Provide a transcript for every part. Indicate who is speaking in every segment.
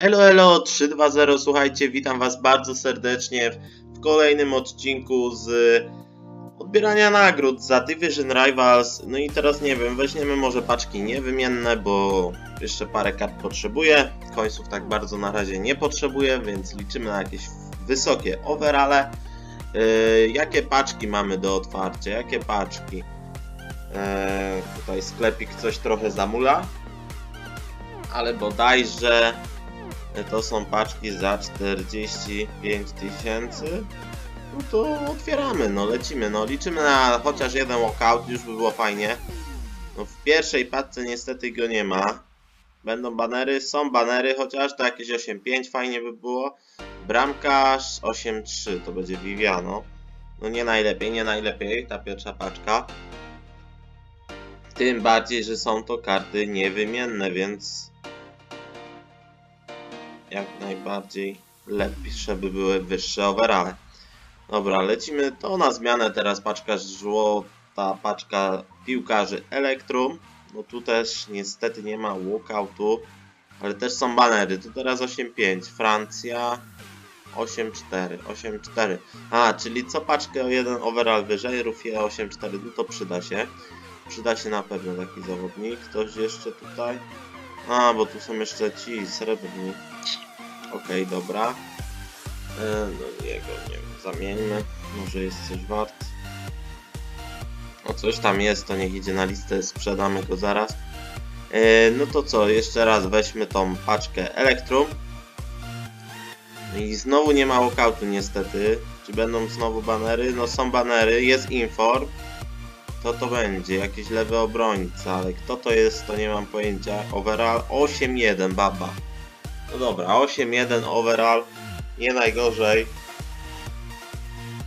Speaker 1: Elo, elo, 320, słuchajcie, witam was bardzo serdecznie w kolejnym odcinku z odbierania nagród za Division Rivals. No i teraz nie wiem, weźmiemy może paczki niewymienne, bo jeszcze parę kart potrzebuję. Końców tak bardzo na razie nie potrzebuję, więc liczymy na jakieś wysokie overale. Yy, jakie paczki mamy do otwarcia? Jakie paczki? Yy, tutaj sklepik coś trochę zamula, ale bodajże to są paczki za 45 tysięcy. No to otwieramy, no lecimy, no liczymy na chociaż jeden walkout, już by było fajnie. No w pierwszej paczce niestety go nie ma. Będą banery, są banery, chociaż to jakieś 8-5 fajnie by było. Bramkarz 8-3 to będzie Viviano. No nie najlepiej, nie najlepiej ta pierwsza paczka. Tym bardziej, że są to karty niewymienne, więc jak najbardziej lepsze by były wyższe overale. Dobra, lecimy to na zmianę teraz paczka żłota, paczka piłkarzy Elektrum. No tu też niestety nie ma walkoutu, ale też są banery. Tu teraz 8-5, Francja 8-4, 8-4. A, czyli co paczkę o jeden overall wyżej, Rufie 8-4, no to przyda się. Przyda się na pewno taki zawodnik. Ktoś jeszcze tutaj? A, bo tu są jeszcze ci srebrni. Okej, dobra. E, no jego, nie wiem, zamieńmy. Może jest coś wart. O, coś tam jest, to niech idzie na listę, sprzedamy go zaraz. E, no to co, jeszcze raz weźmy tą paczkę Elektrum. I znowu nie ma walkoutu niestety. Czy będą znowu banery? No są banery, jest inform. To to będzie, jakiś lewy obrońca, ale kto to jest, to nie mam pojęcia. Overall 8-1, baba. No dobra, 8-1 overall, nie najgorzej.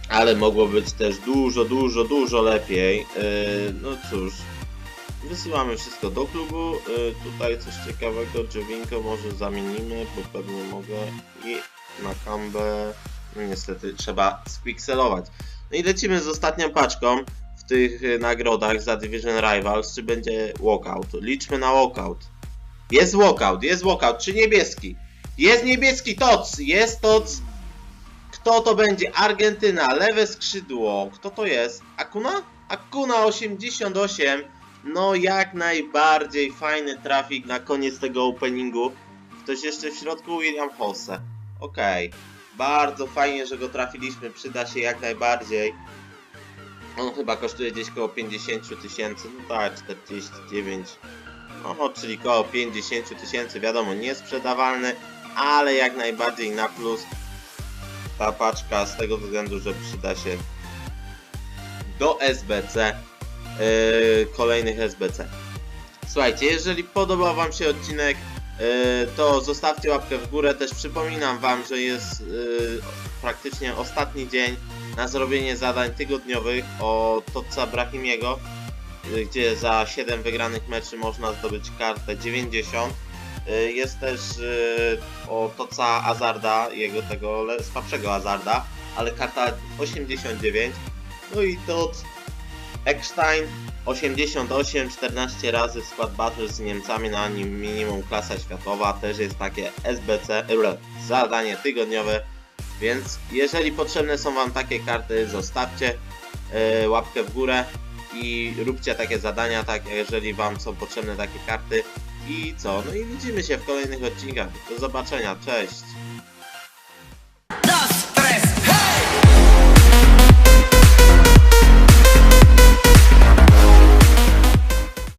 Speaker 1: Ale mogło być też dużo, dużo, dużo lepiej. Yy, no cóż, wysyłamy wszystko do klubu. Yy, tutaj coś ciekawego, Jovinko może zamienimy, bo pewnie mogę. I na kambę, no niestety trzeba spikselować. No i lecimy z ostatnią paczką tych y, nagrodach za Division Rivals, czy będzie walkout. Liczmy na walkout. Jest walkout, jest walkout. Czy niebieski? Jest niebieski toc, jest toc. Kto to będzie? Argentyna, lewe skrzydło. Kto to jest? Akuna? Akuna 88. No jak najbardziej fajny trafik na koniec tego openingu. Ktoś jeszcze w środku? William Hosse. Okej. Bardzo fajnie, że go trafiliśmy. Przyda się jak najbardziej. On chyba kosztuje gdzieś koło 50 tysięcy. No tak, 49. No, czyli koło 50 tysięcy, wiadomo, niesprzedawalny, ale jak najbardziej na plus ta paczka z tego względu, że przyda się do SBC, yy, kolejnych SBC. Słuchajcie, jeżeli podobał Wam się odcinek, yy, to zostawcie łapkę w górę. Też przypominam Wam, że jest yy, praktycznie ostatni dzień na zrobienie zadań tygodniowych o Totsa Brahimiego y, gdzie za 7 wygranych meczy można zdobyć kartę 90. Y, Jest też y, o Toca Azarda, jego tego słabszego Azarda, ale karta 89. No i Tot Eckstein 88, 14 razy skład battle z Niemcami na nim minimum klasa światowa, też jest takie SBC, zadanie tygodniowe, więc jeżeli potrzebne są Wam takie karty, zostawcie y, łapkę w górę i róbcie takie zadania, tak, jeżeli Wam są potrzebne takie karty. I co? No i widzimy się w kolejnych odcinkach. Do zobaczenia, cześć!